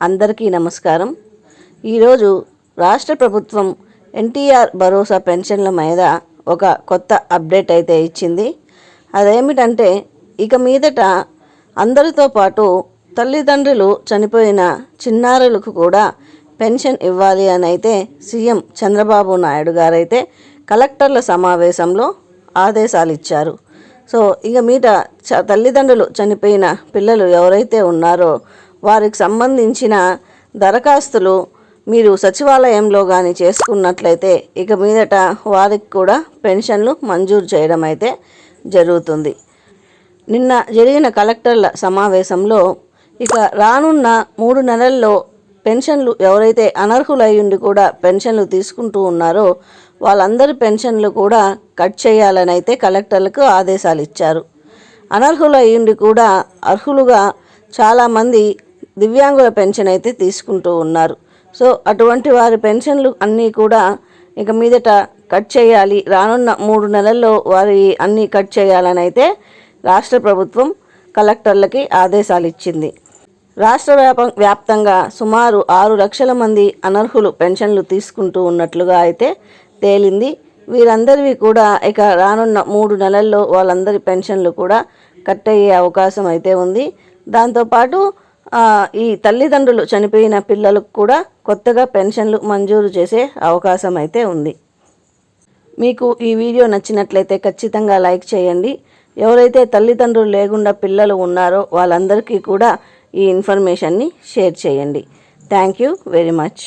అందరికీ నమస్కారం. ఈరోజు రాష్ట్ర ప్రభుత్వం ఎన్టీఆర్ భరోసా పెన్షన్ల మీద ఒక కొత్త అప్డేట్ అయితే ఇచ్చింది. అదేమిటంటే ఇక మీదట అందరితో పాటు తల్లిదండ్రులు చనిపోయిన చిన్నారులకు కూడా పెన్షన్ ఇవ్వాలి అని అయితే సీఎం చంద్రబాబు నాయుడు గారైతే కలెక్టర్ల సమావేశంలో ఆదేశాలు ఇచ్చారు. సో ఇక మీట చ తల్లిదండ్రులు చనిపోయిన పిల్లలు ఎవరైతే ఉన్నారో వారికి సంబంధించిన దరఖాస్తులు మీరు సచివాలయంలో కానీ చేసుకున్నట్లయితే ఇక మీదట వారికి కూడా పెన్షన్లు మంజూరు చేయడం అయితే జరుగుతుంది. నిన్న జరిగిన కలెక్టర్ల సమావేశంలో ఇక రానున్న మూడు నెలల్లో పెన్షన్లు ఎవరైతే అనర్హులయ్యుండి కూడా పెన్షన్లు తీసుకుంటూ ఉన్నారో వాళ్ళందరి పెన్షన్లు కూడా కట్ చేయాలని అయితే కలెక్టర్లకు ఆదేశాలు ఇచ్చారు. అనర్హులయ్యుండి కూడా అర్హులుగా చాలామంది దివ్యాంగుల పెన్షన్ అయితే తీసుకుంటూ ఉన్నారు. సో అటువంటి వారి పెన్షన్లు అన్నీ కూడా ఇక మీదట కట్ చేయాలి. రానున్న మూడు నెలల్లో వారి అన్నీ కట్ చేయాలని అయితే రాష్ట్ర ప్రభుత్వం కలెక్టర్లకి ఆదేశాలు ఇచ్చింది రాష్ట్ర వ్యాప వ్యాప్తంగా సుమారు ఆరు లక్షల మంది అనర్హులు పెన్షన్లు తీసుకుంటూ ఉన్నట్లుగా అయితే తేలింది. వీరందరివి కూడా ఇక రానున్న మూడు నెలల్లో వాళ్ళందరి పెన్షన్లు కూడా కట్ అయ్యే అవకాశం అయితే ఉంది. దాంతోపాటు ఈ తల్లిదండ్రులు చనిపోయిన పిల్లలకు కూడా కొత్తగా పెన్షన్లు మంజూరు చేసే అవకాశం అయితే ఉంది. మీకు ఈ వీడియో నచ్చినట్లయితే ఖచ్చితంగా లైక్ చేయండి. ఎవరైతే తల్లిదండ్రులు లేకుండా పిల్లలు ఉన్నారో వాళ్ళందరికీ కూడా ఈ ఇన్ఫర్మేషన్ని షేర్ చేయండి. Thank you very much.